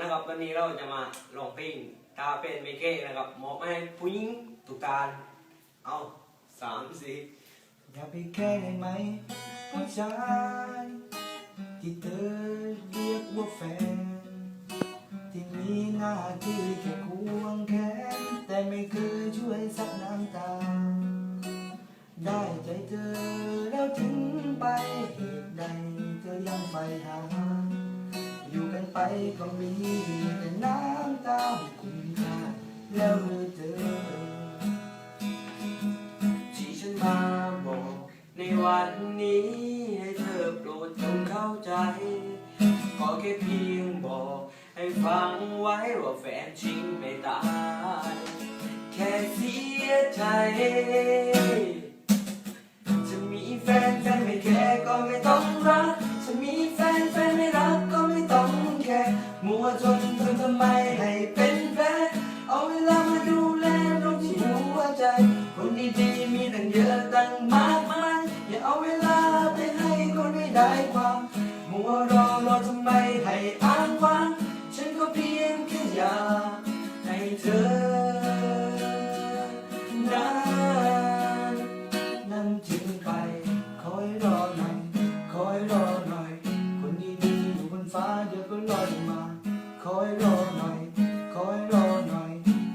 นะครับวันนี้เราจะมาลองเพลงตาเป็นเมเก้นะครับมอบให้ผู้หญิงทุกการเอาสามสี่อย่าไปแค่ได้ไหมผู้ชายที่เธอเรียกว่าแฟน ที่มีหน้าที่แค่ควงแขนแต่ไม่เคยช่วยซับน้ำตา ได้ใจเธอแล้วทิ้งไปเหตุใดเธอยังไปหา ก็มีแต่น้ำตาไม่คุ้มค่าแล้วหรือเธอที่ฉันมาบอกในวันนี้ ให้เธอโปรดจงเข้าใจ ขอแค่เพียงบอก ให้ฟังไว้ว่าแฟนจริงไม่ตาย แค่เสียใจจะมีแฟนแฟนไม่แคร์ก็ไม่ต้อง วจนทนทำไมให้เป็นแฟนเอาเวลามาดูแลตรงที่หัวใจ คนดีๆมีตั้งเยอะตั้งมากมาย อย่าเอาเวลาไปให้คนไม่ได้ความมัวรอรอทำไมให้อ้างว้างฉันก็เพียงแค่อยากให้เธอนั้นนั่นทิ้งไป คอยรอหน่อย คอยรอหน่อย คนดีๆอยู่บนฟ้าเดี๋ยวก็ลอย อยรอหน่อย คอยรอหน่อย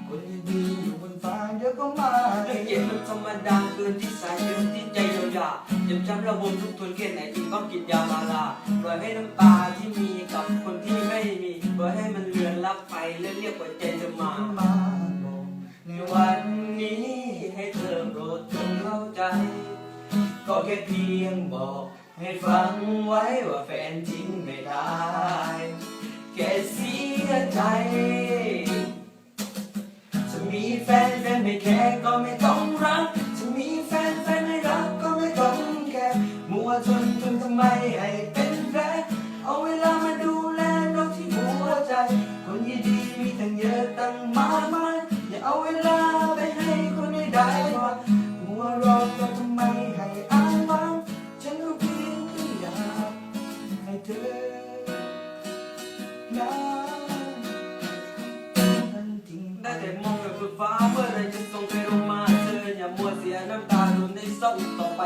คนดีๆอยู่บนฟ้าเดี๋ยวก็มาเรื่องเย็นมันธรรมดาเกินที่สายเกินที่ใจเยียวยาเจ็บช้ำระบมทุกทนแค่ไหนจึงต้องกินยามาลาปล่อยให้น้ำตาที่มีกับคนที่ไม่มีปล่อยให้มันเลือนลับไปและเรียกว่าใจจะมามาบอกในวันนี้ให้เธอโปรดจงเข้าใจ ก็แค่เพียงบอกให้ฟังไว้ว่าแฟนจริงไม่ได้แค่อใจ จะมีแฟนแฟนไม่แคร์ก็ไม่ต้องรัก จะมีแฟนแฟนไม่รักก็ไม่ต้องแคร์มัวจนจนทำไมให้เป็นแฟนเอาเวลามาดูแลน้องที่หัวใจ คนดีๆมีตั้งเยอะตั้งมากมายอย่าเอาเวลาไป มองไปบนฟ้าเมื่อไรจะส่งใครลงมาเธออย่ามัวเสียน้ำตาโดนได้เศร้าอีกต่อไป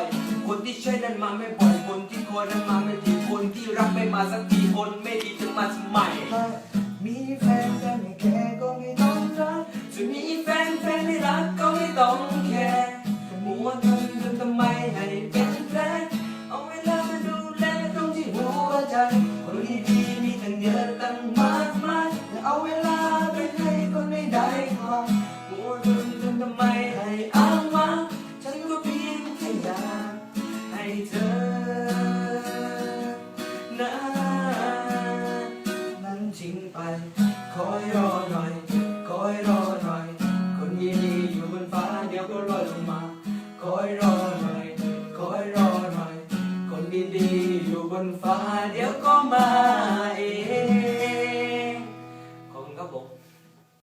คนที่ใช่นั้นมาไม่บ่อยคนที่คอยนั้นมาไม่ทีคนที่รักไม่มาสักทีคนไม่ดีจะมาทำไมมีแฟนแต่ไม่แคร์ก็ไม่ต้องรักจะมีแฟนแฟนไม่รักก็ไม่ต้องแคร์มัวทนจนทำไมให้เป็นแฟนเอาเวลามาดูแลตรงที่หัวใจคนดีๆมีตั้งเยอะตั้งมากมายอย่เอาเวลา ก็ลอยลงมา คอยรอหน่อย คอยรอหน่อย คนดีๆอยู่บนฟ้าเดี๋ยวก็มา